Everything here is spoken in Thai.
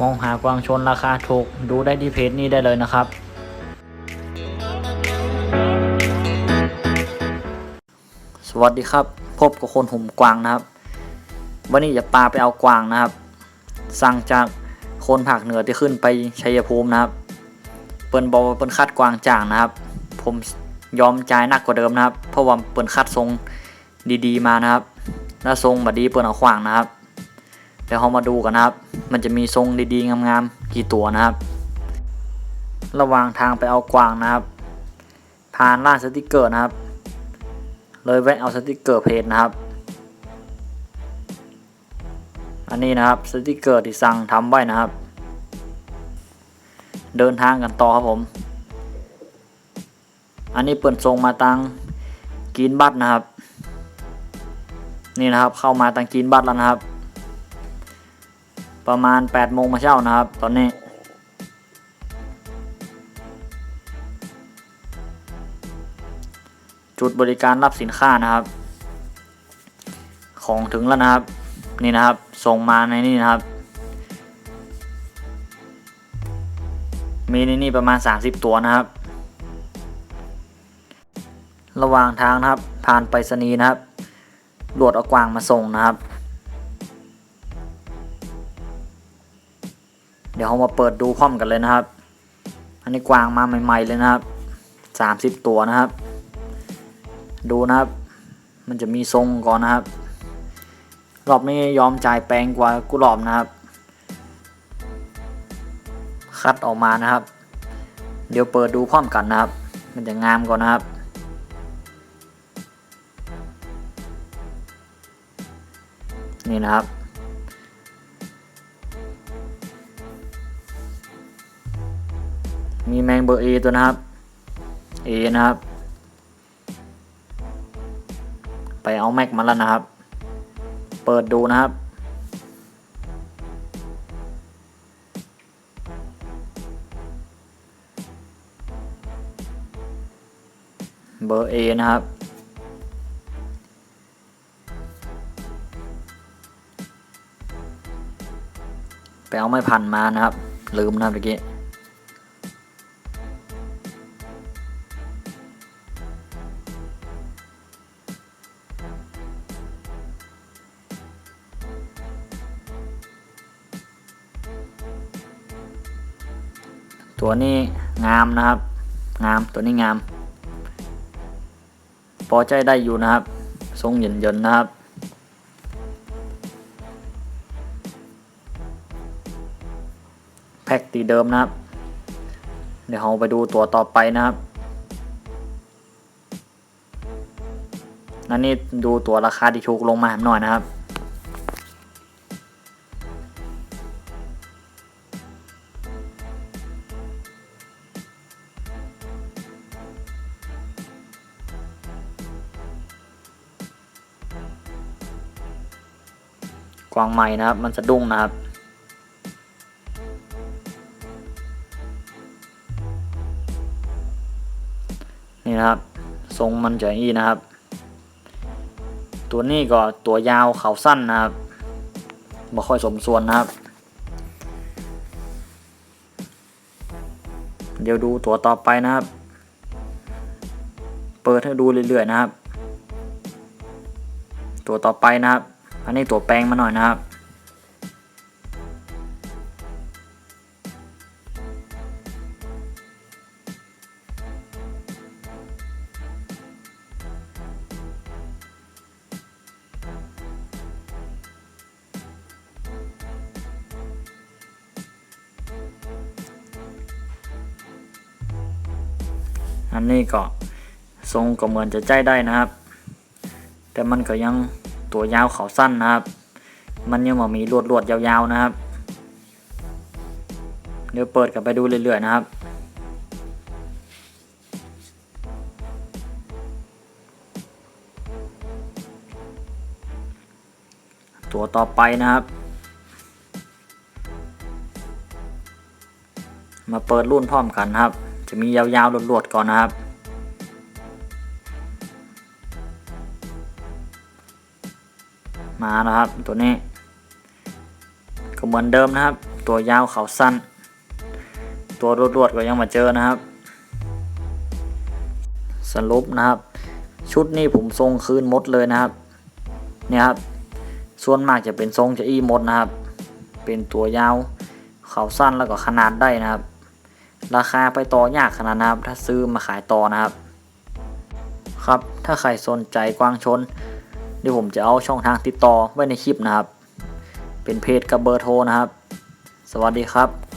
มองหากวางชนราคาถูก ดูได้ที่เพจนี้ได้เลยนะครับ สวัสดีครับ พบกับคนหุ่มกวางนะครับ วันนี้จะปาไปเอากวางนะครับ สั่งจากคนภาคเหนือที่ขึ้นไปชัยภูมินะครับ เปิ้นบอกว่าเปิ้นคัดกวางจ่างนะครับ ผมยอมจ่ายหนักกว่าเดิมนะครับ เพราะว่าเปิ้นคัดทรงดีๆมานะครับ แล้วทรงแบัดดีเปิ้นเอาขวางนะครับ เดี๋ยวเรามาดูกันนะครับ มันจะมีทรงดีๆงามๆกี่ตัวนะครับ ระหว่างทางไปเอากวางนะครับ ผ่านร้านสติกเกอร์นะครับ เลยแวะเอาสติกเกอร์เพจนะครับ อันนี้นะครับสติกเกอร์ที่สั่งทำไว้นะครับ เดินทางกันต่อครับผม อันนี้เปิดทรงมาตังกินบัตรนะครับ นี่นะครับเข้ามาตังกินบัตรแล้วนะครับ ประมาณ8โมงมาเช้านะครับ ตอนนี้จุดบริการรับสินค้านะครับ ของถึงแล้วนะครับ นี่นะครับ ส่งมาในนี่นะครับ มีในนี่ประมาณ 30 ตัวนะครับ ระหว่างทางนะครับ ผ่านไปรษณีย์นะครับรวดเอากวางมาส่งนะครับ เดี๋ยวเรามาเปิดดูพร้อมกันเลยนะครับ อันนี้กวางมาใหม่ๆเลยนะครับ 30 ตัวนะครับ ดูนะครับ มันจะมีทรงก่อนนะครับ รอบนี้ยอมจ่ายแปลงกว่ากูรอบนะครับ คัดออกมานะครับ เดี๋ยวเปิดดูพร้อมกันนะครับ มันจะงามก่อนนะครับนี่นะครับ มีแมงเบอร์เอตัวนะครับเอนะครับ ไปเอาแม็กมาแล้วนะครับ เปิดดูนะครับ เบอร์ A นะครับไปเอาไม้พันมานะครับ ลืมนะครับเมื่อกี้ ตัวนี้งามนะครับ งามตัวนี้งาม พอใจได้อยู่นะครับ ทรงหยินยนนะครับ แพ็กตีเดิมนะครับ เดี๋ยวเราไปดูตัวต่อไปนะครับนั่นนี่ดูตัวราคาที่ถูกลงมาหน่อยนะครับ วางใหม่นะครับ มันสะดุ้งนะครับ นี่นะครับทรงมันจะอีนะครับ ตัวนี้ก็ตัวยาวเขาสั้นนะครับไม่ค่อยสมส่วนนะครับ เดี๋ยวดูตัวต่อไปนะครับ เปิดให้ดูเรื่อยๆนะครับ ตัวต่อไปนะครับ อันนี้ตัวแปลงมาหน่อยนะครับ อันนี้ก็ทรงก็เหมือนจะใจได้นะครับ แต่มันก็ยัง ตัวยาวเขาสั้นนะครับ มันยังมีลวดลวดยาวๆนะครับ เดี๋ยวเปิดกันไปดูเรื่อยๆนะครับตัวต่อไปนะครับ มาเปิดรุ่นพร้อมกันนะครับ จะมียาวๆลวดๆก่อนนะครับ มานะครับ ตัวนี้ ก็เหมือนเดิมนะครับ ตัวยาวเขาสั้น ตัวรวดๆก็ยังมาเจอนะครับ สรุปนะครับ ชุดนี้ผมทรงคืนหมดเลยนะครับ เนี่ยครับ ส่วนมากจะเป็นทรงจะอี้มดนะครับ เป็นตัวยาวเขาสั้นแล้วก็ขนาดได้นะครับ ราคาไปต่อยากขนาดนะครับ ถ้าซื้อมาขายต่อนะครับ ครับ ถ้าใครสนใจกวางชน เดี๋ยวผมจะเอาช่องทางติดต่อไว้ในคลิปนะครับ เป็นเพจกับเบอร์โทรนะครับ สวัสดีครับ